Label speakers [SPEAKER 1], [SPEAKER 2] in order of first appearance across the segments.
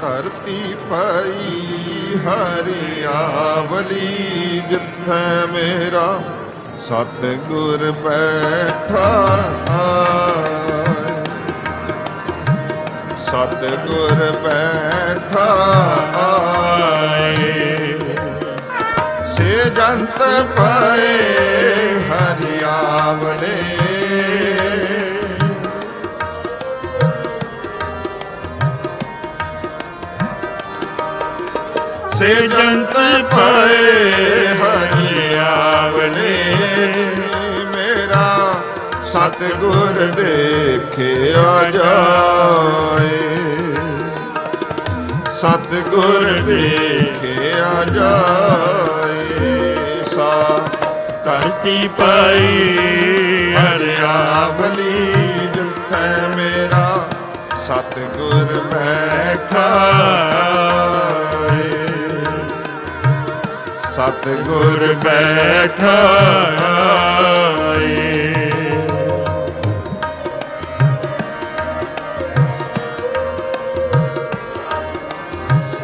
[SPEAKER 1] ਧਰਤੀ ਪਈ ਹਰਿਆਵਲੀ ਜਿੱਥੇ ਮੇਰਾ ਸਤਿਗੁਰ ਬੈਠਾ ਸਤਿਗੁਰ ਬੈਠਾ ਆਏ ਸੇ ਜੰਤ ਪਏ ਹਰਿਆਵਲੇ ਸੇ ਜੰਤ ਪਏ ਹਰਿਆਵਲੇ ਮੇਰਾ ਸਤਿਗੁਰ ਦੇਖਿਆ ਜਾਏ ਸਤਿਗੁਰ ਦੇਖਿਆ ਜਾਏ ਸਾ
[SPEAKER 2] ਧਰਤੀ ਪਾਈ
[SPEAKER 1] ਹਰਿਆਵਲੀ ਜਿੱਥੇ ਮੇਰਾ ਸਤਿਗੁਰ ਬੈਠਾ ਸਤਿਗੁਰ ਬੈਠਾ ਏ।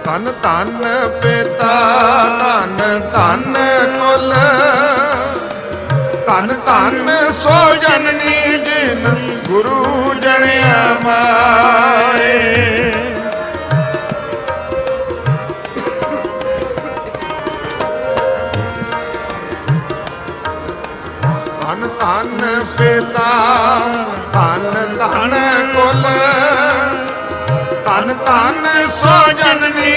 [SPEAKER 1] ਧਨ ਧਨ ਪਿਤਾ, ਧਨ ਧਨ ਕੁਲ ਧਨ ਧਨ ਸੋ ਜਨਨੀ ਜਿਨ ਗੁਰੂ ਜਣਿਆ ਮਾ ਧਨ ਧਨ ਪਿਤਾ ਧਨ ਧਨ ਕੁਲ। ਧਨ ਧਨ ਸੋ ਜਨਨੀ,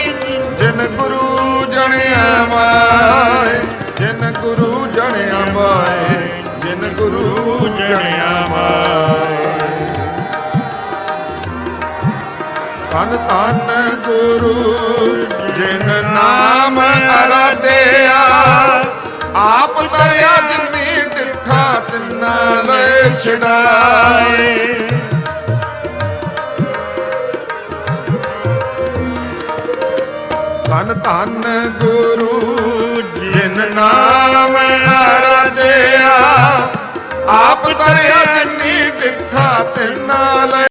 [SPEAKER 1] ਜਿਨ ਗੁਰੂ ਜਣਿਆ ਮਾਏ ਜਿਨ ਗੁਰੂ ਜਣਿਆ ਮਾਏ ਜਿਨ ਗੁਰੂ ਜਣਿਆ ਮਾਏ ਧਨ ਧਨ ਗੁਰੂ, ਜਿਨ ਨਾਮ ਅਰਦਿਆ ਛਡਾਏ। ਧਨ ਧਨ ਗੁਰੂ ਜਿਨ ਨਾਮ ਅਰਦਿਆ ਆਪ ਤਰਿਆ ਜਿਨੀ ਡਿਠਾ ਤਿੰਨਾ ਲੈ।